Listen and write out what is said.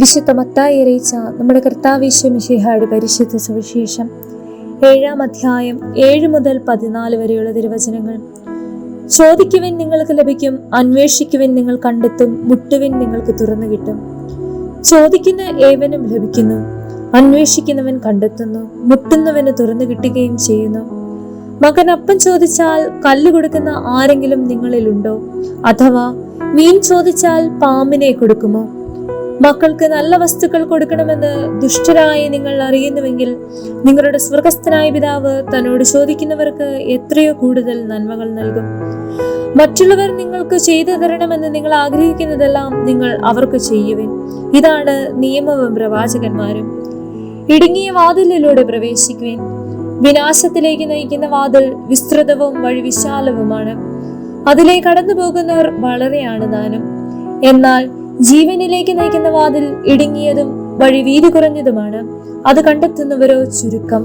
വിശുദ്ധ മത്തായി അറിയിച്ച നമ്മുടെ കർത്താവേശ്വ മിഷിഹയുടെ പരിശുദ്ധ സുവിശേഷം ഏഴാം അധ്യായം ഏഴ് മുതൽ പതിനാല് വരെയുള്ള തിരുവചനങ്ങൾ. ചോദിക്കുവിൻ നിങ്ങൾക്ക് ലഭിക്കും അന്വേഷിക്കുവിൻ നിങ്ങൾ കണ്ടെത്തും മുട്ടുവിൻ നിങ്ങൾക്ക് തുറന്നു കിട്ടും. ചോദിക്കുന്ന ഏവനും ലഭിക്കുന്നു അന്വേഷിക്കുന്നവൻ കണ്ടെത്തുന്നു മുട്ടുന്നവന് തുറന്നു കിട്ടുകയും ചെയ്യുന്നു. മകൻ അപ്പം ചോദിച്ചാൽ കല്ല് കൊടുക്കുന്ന ആരെങ്കിലും നിങ്ങളിലുണ്ടോ അഥവാ മീൻ ചോദിച്ചാൽ പാമ്പിനെ കൊടുക്കുമോ? മക്കൾക്ക് നല്ല വസ്തുക്കൾ കൊടുക്കണമെന്ന് ദുഷ്ടരായി നിങ്ങൾ അറിയുന്നുവെങ്കിൽ നിങ്ങളുടെ സ്വർഗസ്ഥനായ പിതാവ് തന്നോട് ചോദിക്കുന്നവർക്ക് എത്രയോ കൂടുതൽ നന്മകൾ നൽകും. മറ്റുള്ളവർ നിങ്ങൾക്ക് ചെയ്തു തരണമെന്ന് നിങ്ങൾ ആഗ്രഹിക്കുന്നതെല്ലാം നിങ്ങൾ അവർക്ക് ചെയ്യുവിൻ. ഇതാണ് നിയമവും പ്രവാചകന്മാരും. ഇടുങ്ങിയ വാതിലിലൂടെ പ്രവേശിക്കുവിൻ. വിനാശത്തിലേക്ക് നയിക്കുന്ന വാതിൽ വിസ്തൃതവും വഴി വിശാലവുമാണ് അതിലേക്ക് കടന്നു പോകുന്നവർ വളരെയാണ് താനും എന്നാൽ ജീവനിലേക്ക് നയിക്കുന്ന വാതിൽ ഇടുങ്ങിയതും വഴി വീതി കുറഞ്ഞതുമാണ്. അത് കണ്ടെത്തുന്നവരോ ചുരുക്കം.